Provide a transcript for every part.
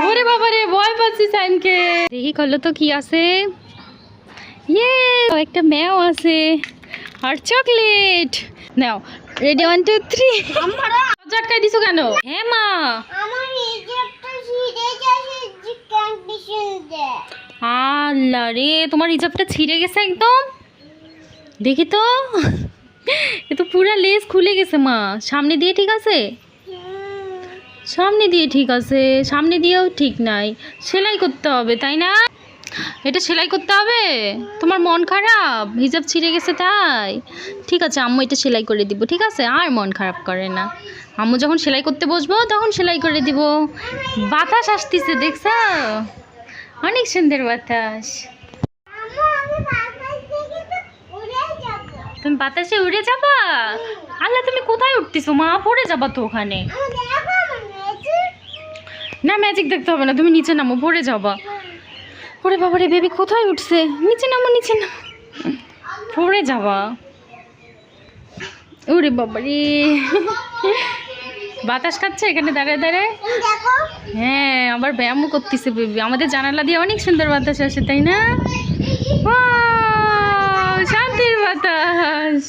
ওরে বাবা রে ভয় পাচ্ছি সাইমকে দেখি করল তো কি আছে? ইয়ে একটা ম্যাও আছে। আর চকলেট নাও রেডি ওয়ান টু থ্রি আটকাই দিছো কেন? হ্যাঁ মা। আল্লাহ রে তোমার রিজার্ভটা ছিঁড়ে গেছে একদম? দেখি তো। এ তো পুরা লেস খুলে গেছে মা। সামনে দিয়ে ঠিক আছে? সামনে দিয়ে ঠিক আছে, সামনে দিয়েও ঠিক নাই। সেলাই করতে হবে, তাই না? এটা সেলাই করতে হবে? তোমার মন খারাপ? হিজাব ছিঁড়ে গেছে তাই? ঠিক আছে, আম্মু এটা সেলাই করে দিব, ঠিক আছে? আর মন খারাপ করে না। আম্মু যখন সেলাই করতে বসবো, তখন সেলাই করে দিব। বাতাস আসতেছে, দেখছ? অনেক সুন্দর বাতাস। তুমি বাতাসে উড়ে যাবা? আল্লাহ, তুমি কোথায় উঠতেছো? মা, পড়ে যাবা তো ওখানে আমি দেখো আমার মেয়েছে না ম্যাজিক দেখতে হবে না, তুমি নিচে নামো পড়ে যাবা। ওরে বাবা রে বেবি কোথায় উঠছে? নিচে নামো নিচে নামো। পড়ে যাবা। ওরে বাবা রে। বাতাস খাচ্ছে এখানে, দাঁড়ায় দাঁড়ায়? হ্যাঁ আবার ব্যায়ামও করতেছে বেবি আমাদের জানালা দিয়ে অনেক সুন্দর বাতাস আসে, তাই না? শান্তির বাতাস।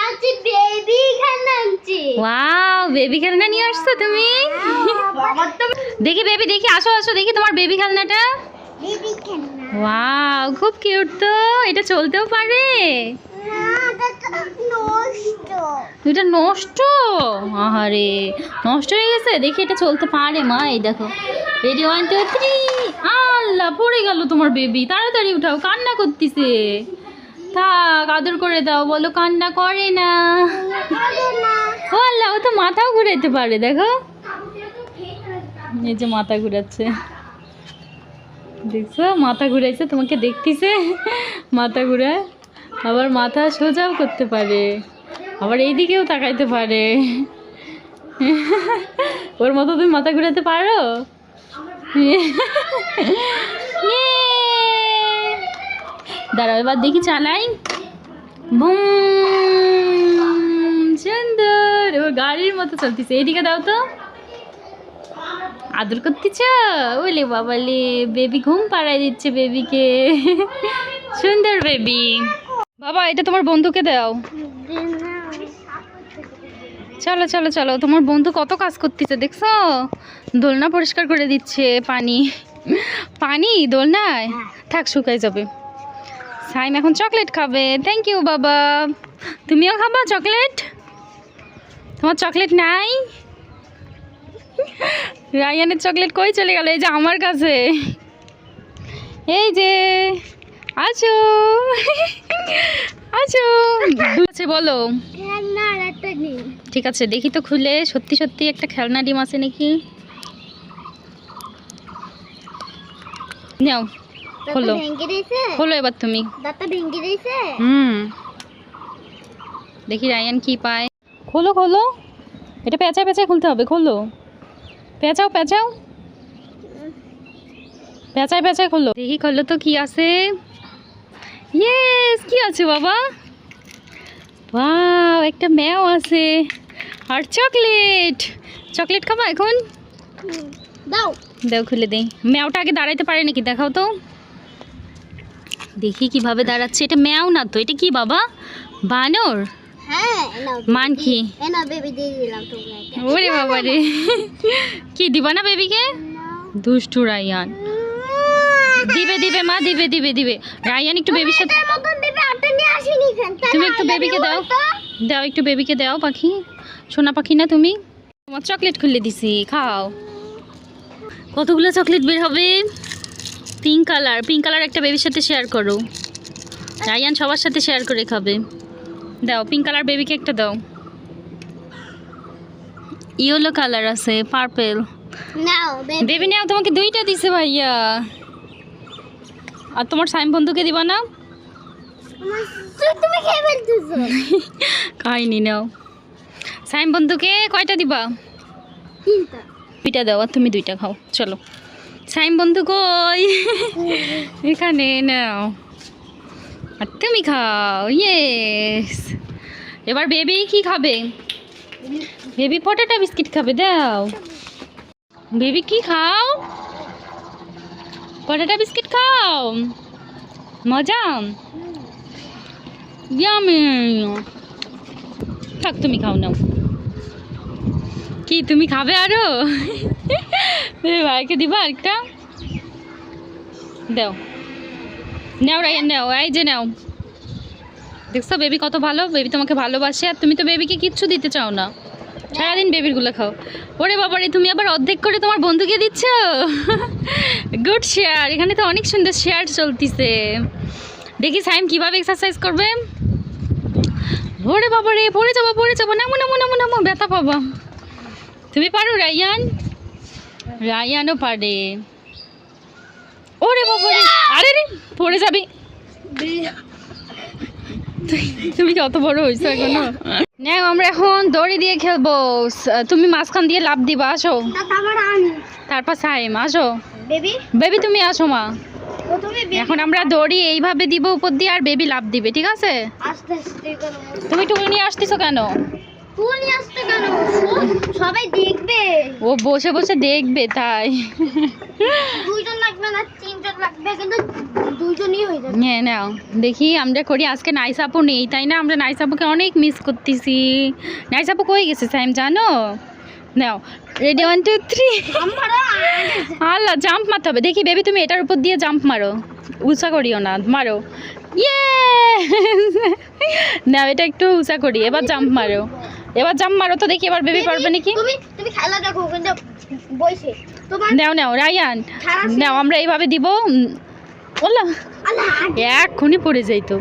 জন্য বেবি আনছি ওয়াও বেবি খেলনা নিয়ে আসছো তুমি? দেখি বেবি দেখি আসো আসো দেখি তোমার বেবি খেলনাটা। বেবি কেন ওয়াও খুব কিউট তো এটা চলতেও পারে। এটা নষ্ট। এটা নষ্ট? আহারে নষ্ট হয়ে গেছে? দেখি এটা চলতে পারে মা এই দেখো। রেডি ওয়ান টু থ্রি আল্লাহ পড়ে গেল তোমার বেবি। তাড়াতাড়ি উঠাও কান্না করতেছে। থাক আদর করে দাও বলো কান্না করে না। ও আল্লাহ ও তো মাথাও ঘুরাইতে পারে দেখো। এই যে মাথা ঘুরাচ্ছে। দেখছ? মাথা ঘুরাইছে তোমাকে দেখতেছে। মাথা ঘুরায়। আবার মাথা সোজাও করতে পারে। আবার এইদিকেও তাকাইতে পারে। ওর মতো তুমি মাথা ঘুরাতে পারো। দাঁড়াও, এবার দেখি চালাই সুন্দর। ও, গাড়ির মতো চলতেছে। এইদিকে দাও তো। আদর করতেছ? ওলে বাবালে, বেবি ঘুম পাড়াই দিচ্ছে বেবিকে। সুন্দর বেবি। বাবা, এটা তোমার বন্ধুকে দাও। চলো চলো চলো। তোমার বন্ধু কত কাজ করতেছে, দেখছ? দোলনা পরিষ্কার করে দিচ্ছে পানি। পানি দোলনায়? থাক শুকাই যাবে। সাইম এখন চকলেট খাবে। থ্যাংক ইউ বাবা। তুমিও খাবা চকলেট? তোমার চকলেট নাই? রায়ানের চকলেট কই চলে গেল? এই যে আমার কাছে। এই যে আছো। আছো। আছে বলো। ঠিক আছে দেখি তো খুলে। সত্যি সত্যি একটা খেলনা ডিম আছে নাকি? নাও। খোলো খোলো এবার তুমি। হুম। দেখি রায়ান কি পায়। খোলো খোলো। এটা পেঁচা পেঁচা খুলতে হবে খোলো। পেঁচাও পেঁচাও। পেঁচায় পেঁচায় খোলো। দেখি খোলো তো কি আছে। ইয়েস কি আছে বাবা? ওয়াও একটা ম্যাও আছে। আর চকলেট। চকলেট খাবা এখন? দাও। দাও খুলে দেই। ম্যাওটা আগে দাঁড়াইতে পারে নাকি দেখাও তো। দেখি কীভাবে দাঁড়াচ্ছে। এটা ম্যাও না তো এটা কি বাবা? বানর? হ্যাঁ মান কি? বেবি ওরে রে। কি দিবা না বেবিকে দুষ্টু রায়ান। দিবে দিবে মা দিবে দিবে দিবে। রায়ান একটু বেবির সাথে তুমি একটু বেবিকে দাও। দাও একটু বেবিকে দাও পাখি। সোনা পাখি না তুমি? তোমার চকলেট খুলে দিছি খাও। কতগুলো চকলেট বের হবে? পিঙ্ক কালার পিঙ্ক কালার একটা বেবির সাথে শেয়ার করো। রায়ান সবার সাথে শেয়ার করে খাবে। দাও পিঙ্ক কালার বেবিকে একটা দাও। ইয়েলো কালার আছে পার্পেল নাও বেবি নাও তোমাকে দুইটা দিছে ভাইয়া। আর তোমার সাইম বন্ধুকে দিবা না? খাইনি নাও। সাইম বন্ধুকে কয়টা দিবা? তিনটা। দুইটা দাও আর তুমি দুইটা খাও। চলো। সাইম বন্ধু কই? এখানে নাও। আর তুমি খাও ইয়েস এবার বেবি কি খাবে? বেবি পটেটো বিস্কিট খাবে, দাও। বেবি কি খাও? পটেটো বিস্কিট খাও। মজা? ইয়ামি থাক, তুমি খাও, নাও। কি, তুমি খাবে আরও? ভাইকে দিবা আরেকটা? দাও। নাও রাইয়া নাও, এই যে নাও। দেখছ বেবি কত ভালো বেবি তোমাকে ভালোবাসে, আর তুমি তো বেবিকে কিচ্ছু দিতে চাও না। সারাদিন বেবিরগুলো খাও। ওরে বাবারে, তুমি আবার অর্ধেক করে তোমার বন্ধুকে দিচ্ছ? গুড শেয়ার এখানে তো অনেক সুন্দর শেয়ার চলতিছে। দেখি সাইম কীভাবে এক্সারসাইজ করবে। ওরে বাবারে, পড়ে যাব পড়ে যাব। নামো নামো নামো নামো, ব্যথা পাবা। তুমি পারো রায়ান রায়ানও পারে। ওরে বাবারে আরে রে পড়ে যাবি। তুমি কত বড় হয়েছো এখনও। নাও আমরা এখন দড়ি দিয়ে খেলব। তুমি মাঝখান দিয়ে লাভ দিবা আসো। তারপর সাইম আসো। বেবি? বেবি তুমি আসো মা। এখন আমরা দড়ি এইভাবে দিব উপর দিয়ে আর বেবি লাভ দিবে ঠিক আছে? তুমি টুল নিয়ে আসতেছো কেন? তুই আসতে কেন? সবাই দেখবে। ও বসে বসে দেখবে তাই। দুইজন লাগবে না তিনজন লাগবে কিন্তু দুইজনই হয়ে যাবে। হ্যাঁ নাও। দেখি আমরা করি আজকে নাইসাপু নেই তাই না? আমরা নাইসাপুকে অনেক মিস করতেছি। নাইসাপু কই গেছে সাইম জানো? নাও রেডি ওয়ান টু থ্রি আল্লাহ জাম্প মারতে হবে। দেখি বেবি তুমি এটার উপর দিয়ে জাম্প মারো। উঁচা করিও না মারো। ইয়ে নাও এটা একটু উঁচা করি এবার জাম্প মারো। এবার জাম্প মারো তো দেখি এবার বেবি পারবে নাকি? তুমি তুমি খেলা দেখো কিন্তু বইছে। তোমার নাও নাও রায়ান। নাও আমরা এইভাবে দিব আল্লাহ এক্ষুনি পড়ে যাই তো।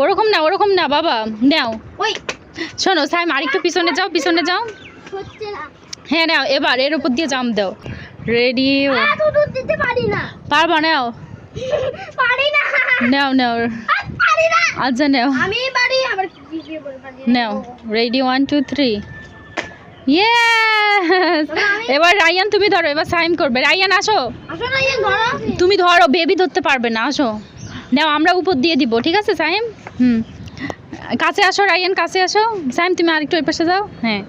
ওরকম না ওরকম না বাবা নাও। ওই। শোনো সাইম আরেকটু পিছনে যাও পিছনে যাও। হ্যাঁ নাও এবার এর উপর দিয়ে জাম্প দাও। রেডি পারবা নাও। পারি না নাও নাও। পারি না আচ্ছা নাও। আমি পারি আবার। নাও। Ready one two three yes এবার রায়ান তুমি ধরো এবার সাইম করবে। রায়ান আসো। আসো না ধরো তুমি ধরো বেবি ধরতে পারবে না আসো। নাও আমরা উপর দিয়ে দিব ঠিক আছে সাইম? হুম। কাছে আসো রায়ান কাছে আসো। সাইম তুমি আরেকটু ওই পাশে যাও। হ্যাঁ।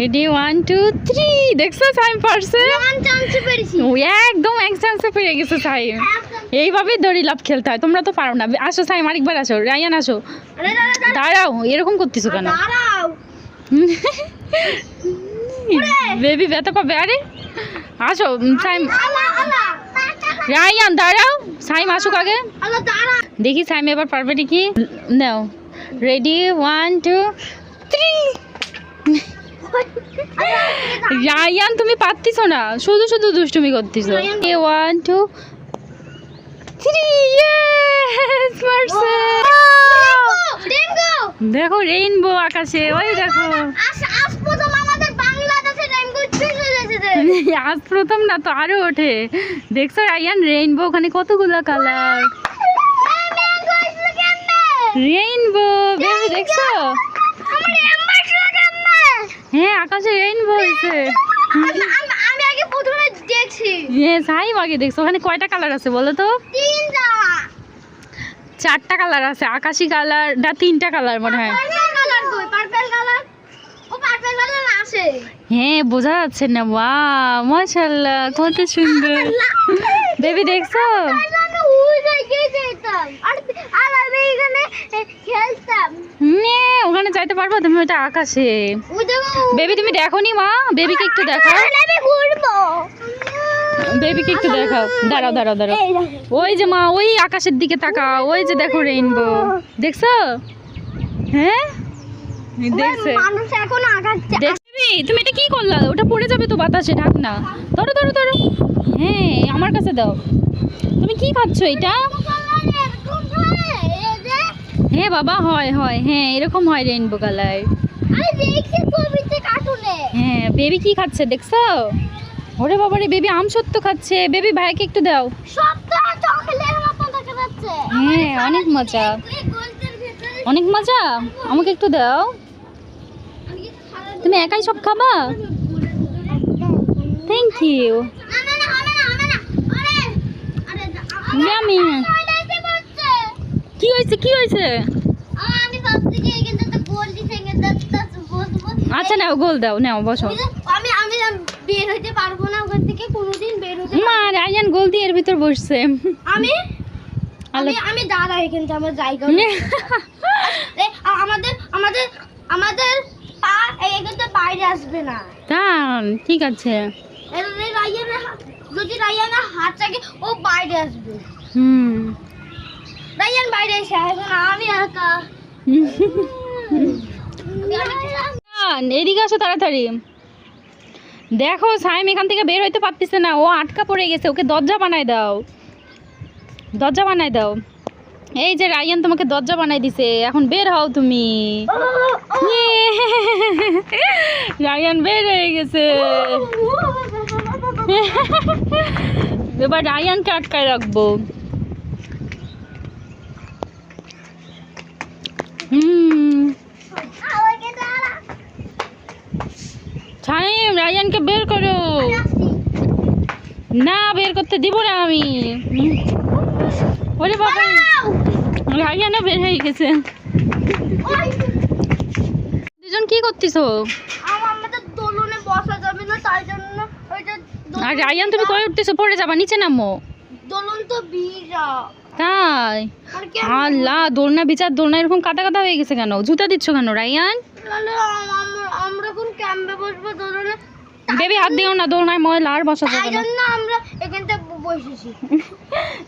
রেডি ওয়ান টু থ্রি দেখছ সাইম পারছে? একদম এক চান্সে পেরে গেছে সাইম। এইভাবে দড়ি লাভ খেলতে হয়। তোমরা তো পারো না। আসো সাইম আরেকবার আসো। রায়ান আসো। দাঁড়াও এরকম করতেছো কেন? বেবি ব্যথা পাবে। আরে আসো সাইম। রায়ান দাঁড়াও। সাইম আসুক আগে। দেখি সাইম এবার পারবে নাকি? নাও। Ready one two three Rayan তুমি পারতিছো না। শুধু শুধু দুষ্টুমি করতেছো। রায়ান- ওয়ান টু ইয়েস পারছে রেমগো দেখো রেইনবো আকাশে ওই দেখো। আজ প্রথম আমাদের বাংলাদেশে রেমগো চলে আজ প্রথম না তো আরও ওঠে। দেখছ রায়ান রেইনবো ওখানে কতগুলো কালার রেইনবো বেবি দেখছ? হ্যাঁ আকাশে রেইনবো হয়েছে আমি আমি- আমি আগে প্রথমে দেখছি হ্যাঁ সাইম আগে দেখছ ওখানে কয়টা কালার আছে বলো তো? তিনটা। চারটা কালার আছে আকাশি কালার না তিনটা কালার মনে হয়? হ্যাঁ বোঝা যাচ্ছে না বা মাশাল্লাহ কত সুন্দর। বেবি দেখছ? ওখানে যাইতে পারব তুমি ওটা আকাশে। বেবি তুমি দেখো নি মা? বেবিকে একটু ঘুরবো। বেবিকে একটু দেখাও। দাঁড়াও দাঁড়াও দাঁড়াও। ওই যে মা ওই আকাশের দিকে তাকাও। ওই যে দেখো রেইনবো দেখছ? হ্যাঁ? দেখছে। মানুষ এখন আগাচ্ছে দেখবি তুমি এটা কি করলা? ওটা পড়ে যাবে তো বাতাসে ঢাক না। ধরো ধরো ধরো। হ্যাঁ আমার কাছে দাও। তুমি কি খাচ্ছ এটা? হ্যাঁ বাবা হয় হয়। হ্যাঁ এরকম হয় রেইনবো কালার হ্যাঁ বেবি কি খাচ্ছে দেখছ? ওরে বাবা রে বেবি আম সত্য খাচ্ছে। বেবি ভাইকে একটু দাও। হ্যাঁ অনেক মজা। অনেক মজা? আমাকে একটু দাও। তুমি একাই সব খাবা? Thank you. কি হয়েছে কি হয়েছে। আচ্ছা নাও গোল দাও নাও বসো। আমি আমি বের হইতে পারব না ওখান থেকে বলতে এর ভিতর বসছে। আমি? আমি আমি দাঁড়া এখানটা আমার জায়গা আমাদের আমাদের আমাদের পা এই এখানটা বাইরে আসবে না। তা ঠিক আছে। রায়ানের হাত- যদি রায়ানের হাত থাকে ও বাইরে আসবে। হুম। রায়ান বাইরে এসে এখন আমি একা। রায়ান, এদিকে আসো তাড়াতাড়ি। দেখো, সাইম এখান থেকে বের হইতে পারতেছে না। ও আটকা পড়ে গেছে, ওকে দরজা বানায় দাও। দরজা বানায় দাও। এই যে রায়ান তোমাকে দরজা বানাই দিছে, এখন বের হও তুমি! রায়ান বের হয়ে গেছে। এবার রায়ানকে আটকায় রাখব। হুম আমাকে দাঁড়া সাইম রায়ানকে বের করো। না বের করতে দিব না আমি। ওরে বাবা রায়ানও বের হয়ে গেছে। দুজন কি করতেছো? আর রায়ান তুমি কয়ে উঠতেছো? পড়ে যাবা নিচে নামো। দোলন তো ভিজা তাই আল্লাহ দোলনা বিচার দোলনা এরকম কাটা কাটা হয়ে গেছে কেন? জুতা দিচ্ছ কেন রায়ান? আমরা কোন ক্যাম্পে বসবো? দোলনে বেবি হাত দিও না দোলনায় ময়লা আর বসা তাই যাবে না। জন্য আমরা এখানটা বসেছি।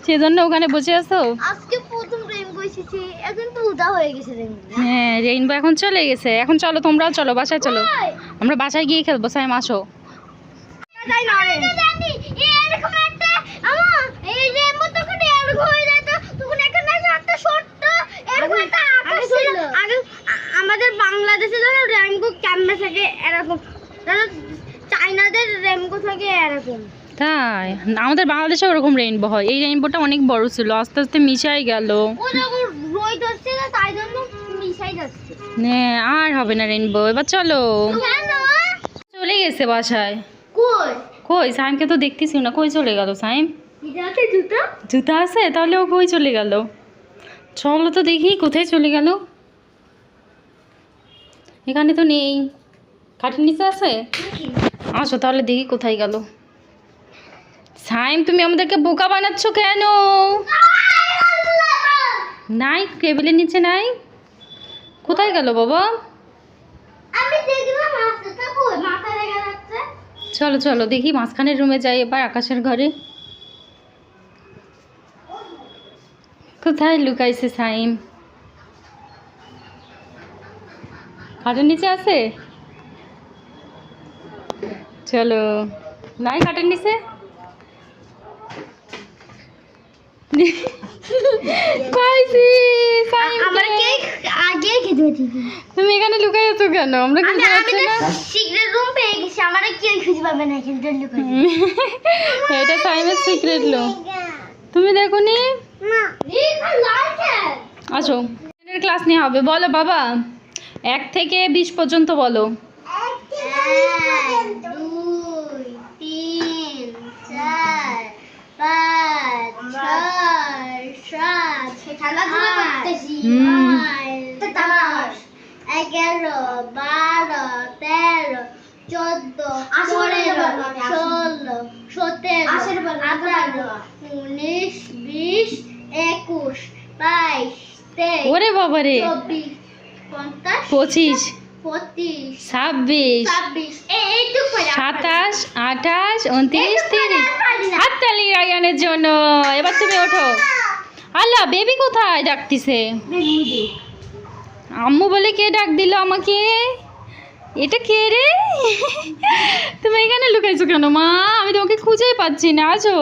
সেজন্য ওখানে বসে আছো? আজকে প্রথম রেন বসেছি এখন তো উদা হয়ে গেছে রেন হ্যাঁ রেইনবো এখন চলে গেছে। এখন চলো তোমরাও চলো বাসায় চলো। আমরা বাসায় গিয়ে খেলব সাইম আসো। তাই না এরকম একটা আমা এই যে মতো করে এরকম হয়ে যায় তো তখন এখানে একটা ছোট্ট এরকম একটা আকাশ ছিল আগে আ- আমাদের বাংলাদেশে ধরো রেনবো ক্যাম্পে থাকে এরকম ধরো চাইনাদের রেনবো থাকে এরকম তাই আমাদের বাংলাদেশে ওরকম রেইনবো হয়। এই রেইনবোটা অনেক বড় ছিল আস্তে আস্তে মিশাই গেল। হ্যাঁ আর হবে না রেইনবো এবার চলো। চলে গেছে বাসায়। কই? কই? সাইমকে তো দেখতেছি না কই চলে গেল সাইম জুতো? জুতা আছে? তাহলে ও কই চলে গেল? চলো তো দেখি কোথায় চলে গেল? এখানে তো নেই। খাটের নিচে আছে? আসো তাহলে দেখি কোথায় গেল। সাইম তুমি আমাদেরকে বোকা বানাচ্ছ কেন? নাই টেবিলের নিচে নাই। কোথায় গেল বাবা? চলো চলো দেখি মাঝখানের রুমে যাই এবার আকাশের ঘরে। কোথায় লুকাইছে সাইম? খাটের নিচে আছে? চলো নাই খাটের নিচে? কেক আগে খেতে তুমি এখানে লুকাই আছো কেন? আমরা কিন্তু আমি তো সিক্রেট রুম পেয়ে গেছি আমরা কেউ খুঁজে পাবে না কিন্তু লুকাই এটা সাইমের সিক্রেট লো তুমি দেখো নি। আসো। ক্লাস নিয়ে হবে বলো বাবা। এক থেকে বিশ পর্যন্ত বলো। দুই তিন চার পাঁচ খেলাধুলা করতেছি। দশ এগারো বারো তেরো চোদ্দ পনেরো ষোলো সতেরো আঠারো উনিশ বিশ একুশ বাইশ তেইশ ওরে বাবা রে। চব্বিশ পঞ্চাশ পঁচিশ পঁচিশ ছাব্বিশ ছাব্বিশ সাতাশ আঠাশ উনত্রিশ তিরিশ। হাততালি রায়ানের জন্য। এবার তুমি ওঠো। আল্লাহ বেবি কোথায়? ডাকতিছে। আম্মু বলে কে ডাক দিল আমাকে? এটা কে রে? তুমি এখানে লুকাইছো কেন মা? আমি তোমাকে খুঁজেই পাচ্ছি না আছো?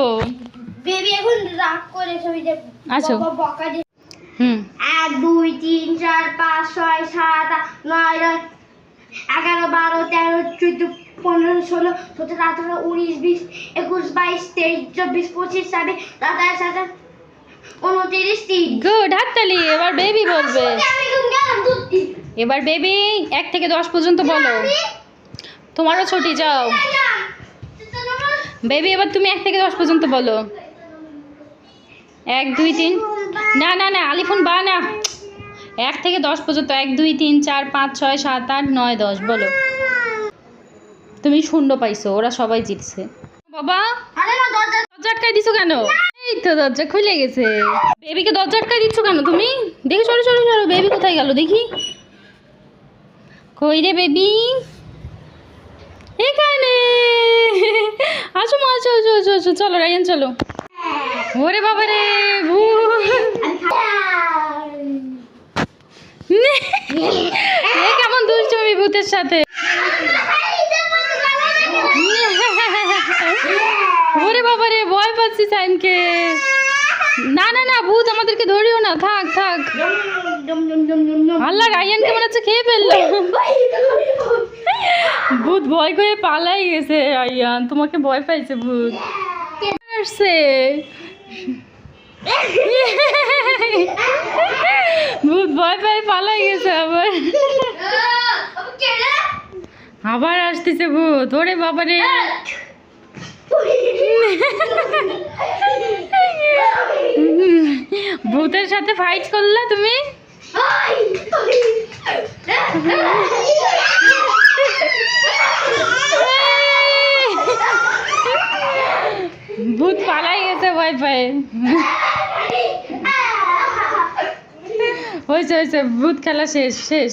বেবি এখন রাগ করে ছবি যে আচ্ছা। বকা হুম। এক দুই তিন চার পাঁচ ছয় সাত আট নয় এগারো বারো তেরো চোদ্দ পনেরো ষোলো সতেরো আঠারো উনিশ বিশ একুশ বাইশ তেইশ চব্বিশ পঁচিশ ছাব্বিশ সাতাশ উনত্রিশ তিরিশ। গুড হাততালি এবার বেবি বলবে। এবার বেবি এক থেকে দশ পর্যন্ত বলো। তোমারও ছুটি যাও। বেবি এবার তুমি এক থেকে দশ পর্যন্ত বলো। এক দুই তিন। না না না আলিফুন বা না। এক থেকে দশ পর্যন্ত এক দুই তিন চার পাঁচ ছয় সাত আট নয় দশ বলো। তুমি শূন্য পাইছো ওরা সবাই জিতছে। বাবা আরে না দরজা আটকাই দিছো কেন? এই তো দরজা খুলে গেছে। বেবিকে দরজা আটকাই দিচ্ছ কেন তুমি? দেখি চলো চলো চলো বেবি কোথায় গেল দেখি। কই রে বেবি? এখানে। আসো মা আসো আসো আসো আসো চলো রায়ন চলো। ওরে বাবা রে। এ কেমন দুষ্টমি ভূতের সাথে। সাইমকে না না না, ভূত, আমাদেরকে ধরিও না। থাক থাক। আল্লাহ রায়ানকে মনে হচ্ছে খেয়ে ফেলল। ভূত ভয় করে পালাই গেছে রায়ান তোমাকে ভয় পাইছে, ভূত। আসছে। ভূত ভয় পাই পালাই গেছে আবার। আবার আসতেছে ভূত। ওরে বাবা রে ভূতের সাথে ফাইট করলে তুমি? ভূত পালাই গেছে ভয় পায়। হয়েছে হয়েছে, ভূত খেলা শেষ শেষ।